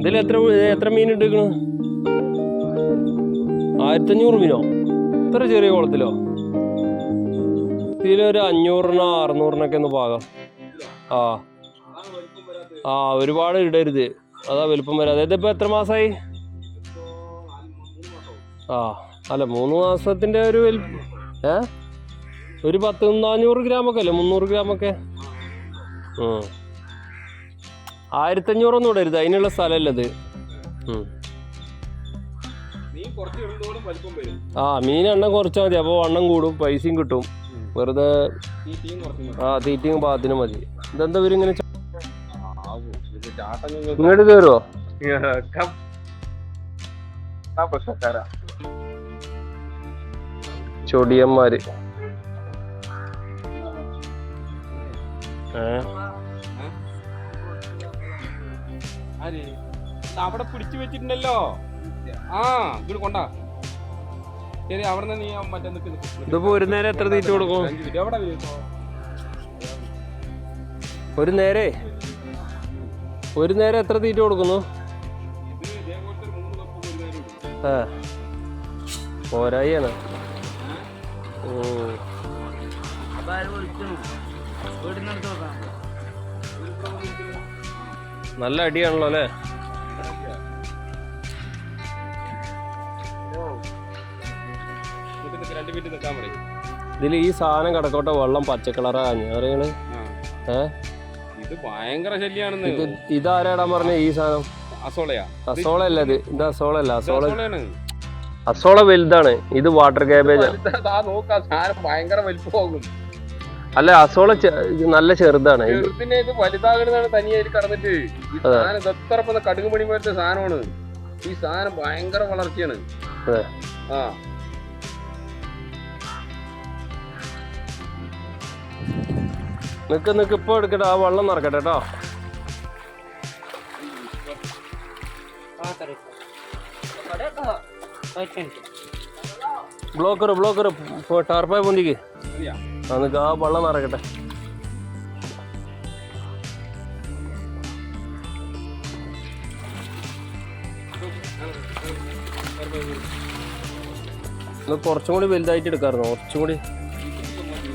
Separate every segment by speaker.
Speaker 1: ഇതിൽ എത്ര എത്ര മീൻ ഇട്ടിരിക്കണു? ആയിരത്തഞ്ഞൂറ് മീനോ? ഇത്ര ചെറിയ കുളത്തിലോ? ഇതിലൊരു അഞ്ഞൂറിനോ അറുന്നൂറിനൊക്കെ ഒന്ന് പാകാം. ആ. ആ ഒരുപാട് ഇടരുത്. അതാ വലുപ്പം വരാതെ ഇതിപ്പോ എത്ര മാസമായി ആ അല്ല മൂന്ന് മാസത്തിന്റെ ഒരു വലുപ്പം ഏ? ഒരു പത്ത് നാനൂറ് ഗ്രാമൊക്കെ അല്ലേ? മുന്നൂറ് ഗ്രാമൊക്കെ? ഉം. ആയിരത്തഞ്ഞൂറൊന്നും ഇടരുത് അതിനുള്ള സ്ഥലമല്ല ഇത് ഉം.
Speaker 2: കുറച്ച് ഇടുന്നതോടും വലിപ്പം വരും.
Speaker 1: ആ മീൻ എണ്ണം കുറച്ചാൽ മതി. അപ്പോൾ എണ്ണം കൂടും പൈസയും കിട്ടും. വെറുതെ ആ തീറ്റയും പാത്തിനും മതി. ഇതെന്താ ഇവർ ഇങ്ങനെ ഇങ്ങോട്ട് കയറുമോ ചൊടിയന്മാര്. ഏ?
Speaker 2: ആര്? അവിടെ പിടിച്ചു വെച്ചിട്ടുണ്ടല്ലോ. ആ ഇങ്ങോട്ട് കൊണ്ടാ. ശരി അവിടെ നീ മറ്റേ.
Speaker 1: ഇതിപ്പോ ഒരു നേരം എത്ര തീറ്റ കൊടുക്കും.
Speaker 2: എവിടെ
Speaker 1: ഒരു നേരെ. ഒരു നേരം എത്ര തീറ്റ കൊടുക്കുന്നു?
Speaker 2: പോരായിയാണ്. ഓ.
Speaker 1: ആ പോരായാണ് ഉം. നല്ല അടിയാണല്ലോ അല്ലേ?
Speaker 2: ഇതിൽ
Speaker 1: ഇതിൽ ഈ സാധനം കിടക്കോട്ടെ വെള്ളം പച്ചക്കളറാ ഞാറിയാണ് ഏ?
Speaker 2: ഇത് ഭയങ്കര ശല്യാണെന്ന്.
Speaker 1: ഇത് ഇതാരാടാൻ പറഞ്ഞ ഈ സാധനം?
Speaker 2: അസോളയാ.
Speaker 1: അസോള അല്ല ഇത്. ഇത് അസോള അല്ല അസോള അസോള വലുതാണ്. ഇത് വാട്ടർ
Speaker 2: സാധനം ഭയങ്കര വലിപ്പമാകും
Speaker 1: അല്ല അസോള നല്ല ചെറുതാണ്.
Speaker 2: പിന്നെ ഇത് വലുതാകുന്നതാണ് തനിയായിട്ട് കടന്നിട്ട്. ഈ. സാധനം ഇതത്രപ്പം കടുക് മണി പോലത്തെ സാധനമാണ്. ഈ സാധനം ഭയങ്കര വളർച്ചയാണ്. ആ.
Speaker 1: നിക്ക് നിക്ക് ഇപ്പൊ എടുക്കട്ടെ. ആ വെള്ളം നിറക്കട്ടെ കേട്ടോ. ബ്ലോക്കർ ബ്ലോക്കർ ടാർപ്പായ പൊന്തിക്ക്.
Speaker 2: മതിയാ?
Speaker 1: ആ വള്ളം നിറക്കട്ടെ കുറച്ചും കൂടി വലുതായിട്ട് എടുക്കാറുണ്ട് കുറച്ചും കൂടി.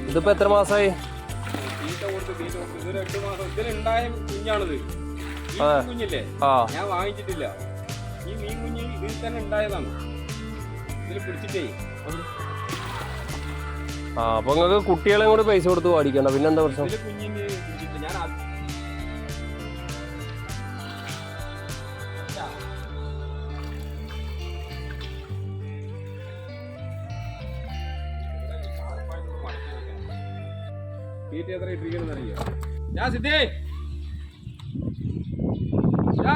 Speaker 1: ഇതിപ്പോ എത്ര മാസമായി
Speaker 2: ഞാൻ വാങ്ങിച്ചിട്ടില്ല. ഈ മീൻ കുഞ്ഞ് ഇതിൽ തന്നെ ഉണ്ടായതാണ്. ഇതിൽ പിടിച്ചിട്ടേ.
Speaker 1: ആ അപ്പൊ നിങ്ങൾക്ക് കുട്ടികളെ കൂടി പൈസ കൊടുത്ത് പാടിക്കണ്ട പിന്നെന്താ പ്രശ്നം?
Speaker 2: ഞാൻ സിദ്ധേ! ഷാ